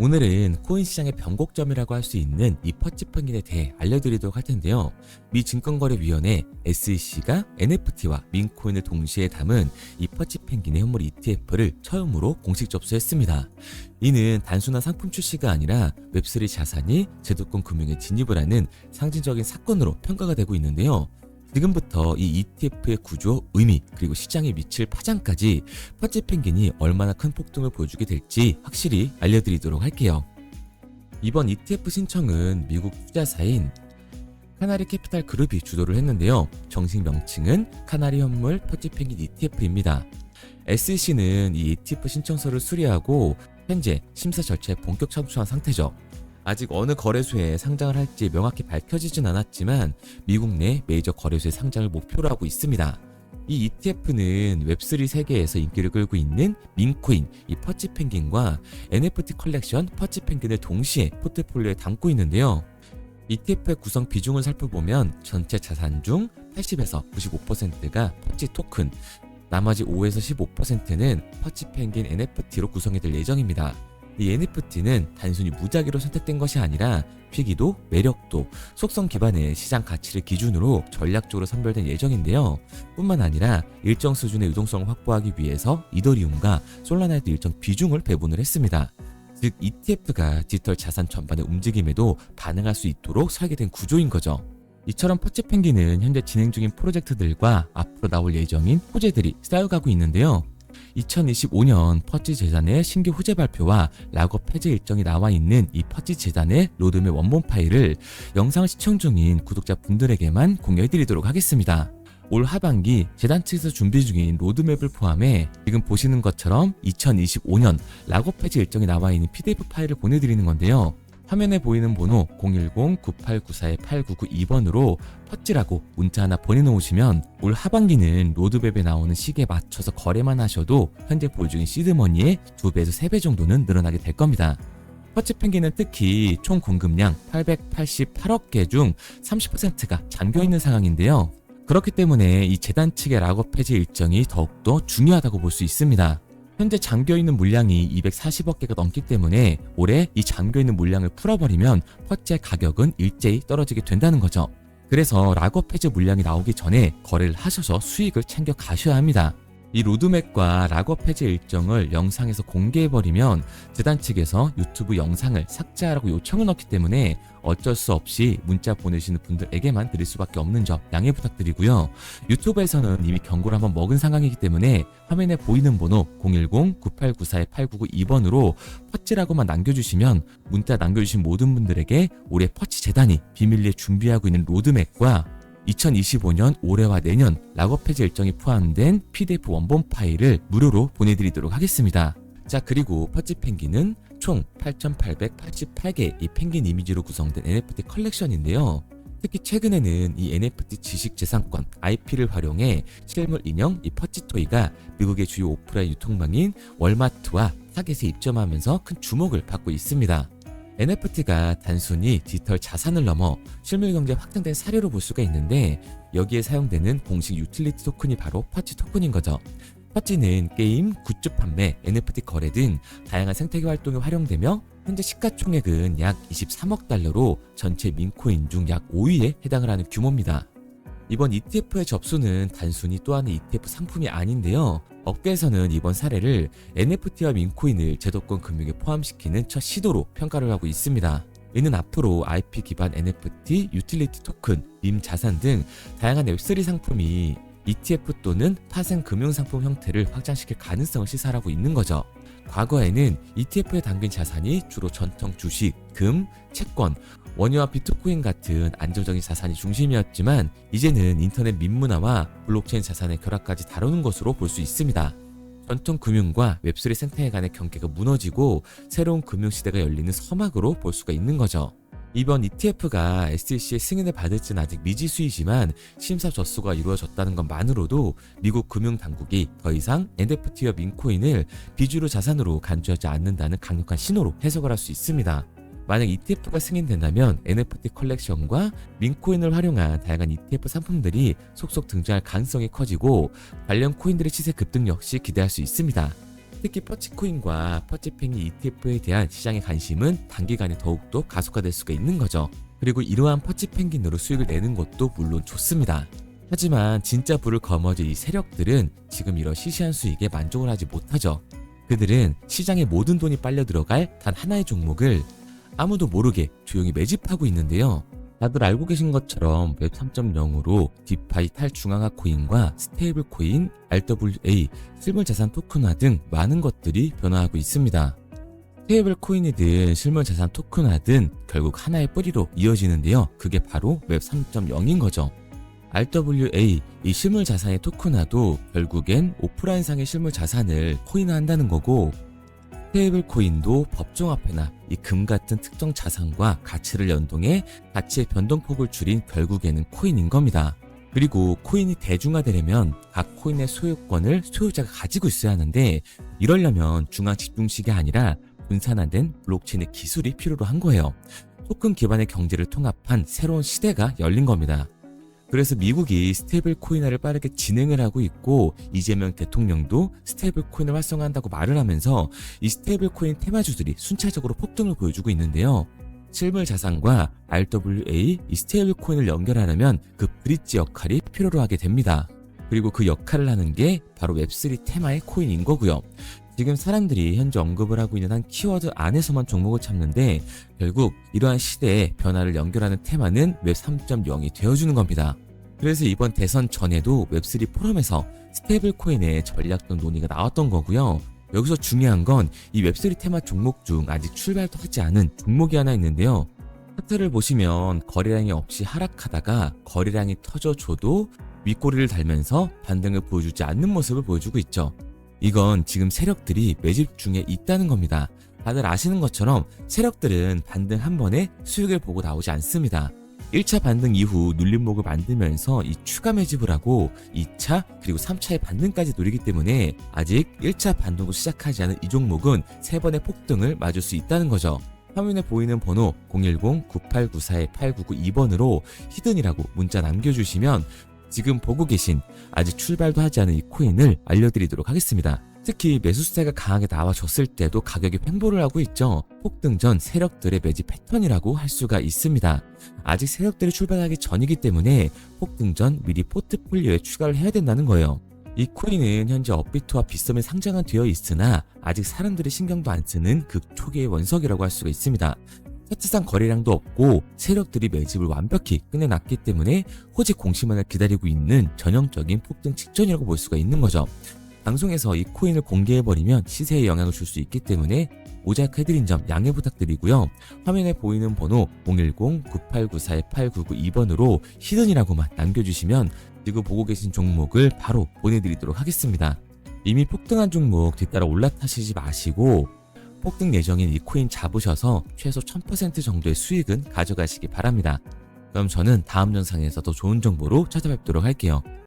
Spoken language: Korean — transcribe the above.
오늘은 코인 시장의 변곡점이라고 할 수 있는 이 퍼치 펭귄에 대해 알려드리도록 할 텐데요. 미 증권거래위원회 SEC가 NFT와 민코인을 동시에 담은 이 퍼치 펭귄의 현물 ETF를 처음으로 공식 접수했습니다. 이는 단순한 상품 출시가 아니라 웹3 자산이 제도권 금융에 진입을 하는 상징적인 사건으로 평가가 되고 있는데요. 지금부터 이 ETF의 구조, 의미, 그리고 시장에 미칠 파장까지 퍼치 펭귄이 얼마나 큰 폭등을 보여주게 될지 확실히 알려드리도록 할게요. 이번 ETF 신청은 미국 투자사인 카나리 캐피탈 그룹이 주도를 했는데요. 정식 명칭은 카나리 현물 퍼치 펭귄 ETF입니다. SEC는 이 ETF 신청서를 수리하고 현재 심사 절차에 본격 참수한 상태죠. 아직 어느 거래소에 상장을 할지 명확히 밝혀지진 않았지만 미국 내 메이저 거래소에 상장을 목표로 하고 있습니다. 이 ETF는 웹3 세계에서 인기를 끌고 있는 민코인, 이 퍼치 펭귄과 NFT 컬렉션 퍼치 펭귄을 동시에 포트폴리오에 담고 있는데요. ETF의 구성 비중을 살펴보면 전체 자산 중 80에서 95%가 퍼치 토큰, 나머지 5에서 15%는 퍼치 펭귄 NFT로 구성이 될 예정입니다. 이 NFT는 단순히 무작위로 선택된 것이 아니라 희귀도, 매력도, 속성 기반의 시장 가치를 기준으로 전략적으로 선별된 예정인데요. 뿐만 아니라 일정 수준의 유동성을 확보하기 위해서 이더리움과 솔라나에도 일정 비중을 배분을 했습니다. 즉 ETF가 디지털 자산 전반의 움직임에도 반응할 수 있도록 설계된 구조인 거죠. 이처럼 퍼치 펭귄은 현재 진행 중인 프로젝트들과 앞으로 나올 예정인 호재들이 쌓여가고 있는데요. 2025년 퍼치 재단의 신규 호재 발표와 락업 폐지 일정이 나와 있는 이 퍼치 재단의 로드맵 원본 파일을 영상을 시청 중인 구독자분들에게만 공유해드리도록 하겠습니다. 올 하반기 재단 측에서 준비 중인 로드맵을 포함해 지금 보시는 것처럼 2025년 락업 폐지 일정이 나와 있는 PDF 파일을 보내드리는 건데요. 화면에 보이는 번호 010-9894-8992번으로 퍼찌라고 문자 하나 보내놓으시면 올 하반기는 로드맵에 나오는 시기에 맞춰서 거래만 하셔도 현재 보유 중인 시드머니의 2배에서 3배 정도는 늘어나게 될 겁니다. 퍼치 펭귄은 특히 총 공급량 888억 개 중 30%가 잠겨 있는 상황인데요. 그렇기 때문에 이 재단 측의 락업 폐지 일정이 더욱더 중요하다고 볼 수 있습니다. 현재 잠겨있는 물량이 240억 개가 넘기 때문에 올해 이 잠겨있는 물량을 풀어버리면 퍼치의 가격은 일제히 떨어지게 된다는 거죠. 그래서 락업 해제 물량이 나오기 전에 거래를 하셔서 수익을 챙겨 가셔야 합니다. 이 로드맵과 락업 해제 일정을 영상에서 공개해버리면 재단 측에서 유튜브 영상을 삭제하라고 요청을 넣기 때문에 어쩔 수 없이 문자 보내시는 분들에게만 드릴 수밖에 없는 점 양해 부탁드리고요. 유튜브에서는 이미 경고를 한번 먹은 상황이기 때문에 화면에 보이는 번호 010-9894-8992번으로 퍼치라고만 남겨주시면 문자 남겨주신 모든 분들에게 올해 퍼치 재단이 비밀리에 준비하고 있는 로드맵과 2025년 올해와 내년 락업 폐지 일정이 포함된 PDF 원본 파일을 무료로 보내드리도록 하겠습니다. 자 그리고 퍼치 펭귄은 총 8,888개 이 펭귄 이미지로 구성된 NFT 컬렉션인데요. 특히 최근에는 이 NFT 지식재산권 IP를 활용해 실물 인형 이 퍼치토이가 미국의 주요 오프라인 유통망인 월마트와 타겟에 입점하면서 큰 주목을 받고 있습니다. NFT가 단순히 디지털 자산을 넘어 실물 경제 확장된 사례로 볼 수가 있는데 여기에 사용되는 공식 유틸리티 토큰이 바로 퍼치 토큰인 거죠. 퍼치는 게임, 굿즈 판매, NFT 거래 등 다양한 생태계 활동에 활용되며 현재 시가총액은 약 23억 달러로 전체 민코인 중 약 5위에 해당을 하는 규모입니다. 이번 ETF의 접수는 단순히 또 하나의 ETF 상품이 아닌데요. 업계에서는 이번 사례를 NFT와 민코인을 제도권 금융에 포함시키는 첫 시도로 평가를 하고 있습니다. 이는 앞으로 IP 기반 NFT, 유틸리티 토큰, 밈 자산 등 다양한 웹3 상품이 ETF 또는 파생 금융 상품 형태를 확장시킬 가능성을 시사하고 있는 거죠. 과거에는 ETF에 담긴 자산이 주로 전통 주식, 금, 채권, 원유와 비트코인 같은 안정적인 자산이 중심이었지만 이제는 인터넷 민문화와 블록체인 자산의 결합까지 다루는 것으로 볼 수 있습니다. 전통 금융과 웹3 생태계 간의 경계가 무너지고 새로운 금융 시대가 열리는 서막으로 볼 수가 있는 거죠. 이번 ETF가 SEC의 승인을 받을지는 아직 미지수이지만 심사 접수가 이루어졌다는 것만으로도 미국 금융당국이 더 이상 NFT와 민코인을 비주류 자산으로 간주하지 않는다는 강력한 신호로 해석을 할 수 있습니다. 만약 ETF가 승인된다면 NFT 컬렉션과 민코인을 활용한 다양한 ETF 상품들이 속속 등장할 가능성이 커지고 관련 코인들의 시세 급등 역시 기대할 수 있습니다. 특히 퍼치코인과 퍼치penny ETF에 대한 시장의 관심은 단기간에 더욱더 가속화될 수가 있는 거죠. 그리고 이러한 퍼치펭귄으로 수익을 내는 것도 물론 좋습니다. 하지만 진짜 불을 거머쥘 이 세력들은 지금 이런 시시한 수익에 만족을 하지 못하죠. 그들은 시장에 모든 돈이 빨려 들어갈 단 하나의 종목을 아무도 모르게 조용히 매집하고 있는데요. 다들 알고 계신 것처럼 웹 3.0으로 디파이 탈중앙화 코인과 스테이블 코인, RWA, 실물 자산 토큰화 등 많은 것들이 변화하고 있습니다. 스테이블 코인이든 실물 자산 토큰화든 결국 하나의 뿌리로 이어지는데요. 그게 바로 웹 3.0인 거죠. RWA, 이 실물 자산의 토큰화도 결국엔 오프라인상의 실물 자산을 코인화한다는 거고 스테이블 코인도 법정화폐나 이 금 같은 특정 자산과 가치를 연동해 가치의 변동폭을 줄인 결국에는 코인인 겁니다. 그리고 코인이 대중화되려면 각 코인의 소유권을 소유자가 가지고 있어야 하는데 이러려면 중앙 집중식이 아니라 분산화된 블록체인의 기술이 필요로 한 거예요. 토큰 기반의 경제를 통합한 새로운 시대가 열린 겁니다. 그래서 미국이 스테이블 코인화를 빠르게 진행을 하고 있고 이재명 대통령도 스테이블 코인을 활성화한다고 말을 하면서 이 스테이블 코인 테마주들이 순차적으로 폭등을 보여주고 있는데요. 실물 자산과 RWA 이 스테이블 코인을 연결하려면 그 브릿지 역할이 필요로 하게 됩니다. 그리고 그 역할을 하는 게 바로 웹3 테마의 코인인 거고요. 지금 사람들이 현재 언급을 하고 있는 한 키워드 안에서만 종목을 찾는데 결국 이러한 시대의 변화를 연결하는 테마는 웹 3.0이 되어주는 겁니다. 그래서 이번 대선 전에도 웹3 포럼에서 스테이블 코인의 전략 등 논의가 나왔던 거고요. 여기서 중요한 건 이 웹3 테마 종목 중 아직 출발도 하지 않은 종목이 하나 있는데요. 차트를 보시면 거래량이 없이 하락하다가 거래량이 터져줘도 윗꼬리를 달면서 반등을 보여주지 않는 모습을 보여주고 있죠. 이건 지금 세력들이 매집 중에 있다는 겁니다. 다들 아시는 것처럼 세력들은 반등 한 번에 수익을 보고 나오지 않습니다. 1차 반등 이후 눌림목을 만들면서 이 추가 매집을 하고 2차 그리고 3차의 반등까지 노리기 때문에 아직 1차 반등으로 시작하지 않은 이 종목은 세 번의 폭등을 맞을 수 있다는 거죠. 화면에 보이는 번호 010-9894-8992번으로 히든이라고 문자 남겨주시면 지금 보고 계신 아직 출발도 하지 않은 이 코인을 알려드리도록 하겠습니다. 특히 매수세가 강하게 나와줬을 때도 가격이 횡보를 하고 있죠. 폭등 전 세력들의 매집 패턴이라고 할 수가 있습니다. 아직 세력들이 출발하기 전이기 때문에 폭등 전 미리 포트폴리오에 추가를 해야 된다는 거예요. 이 코인은 현재 업비트와 빗썸에 상장은 되어 있으나 아직 사람들이 신경도 안 쓰는 극 초기의 원석이라고 할 수가 있습니다. 차트상 거래량도 없고 세력들이 매집을 완벽히 끝내놨기 때문에 호재 공시만을 기다리고 있는 전형적인 폭등 직전이라고 볼 수가 있는 거죠. 방송에서 이 코인을 공개해버리면 시세에 영향을 줄 수 있기 때문에 오작해드린 점 양해 부탁드리고요. 화면에 보이는 번호 010-9894-8992번으로 히든이라고만 남겨주시면 지금 보고 계신 종목을 바로 보내드리도록 하겠습니다. 이미 폭등한 종목 뒤따라 올라타시지 마시고 폭등 예정인 이 코인 잡으셔서 최소 1000% 정도의 수익은 가져가시기 바랍니다. 그럼 저는 다음 영상에서 더 좋은 정보로 찾아뵙도록 할게요.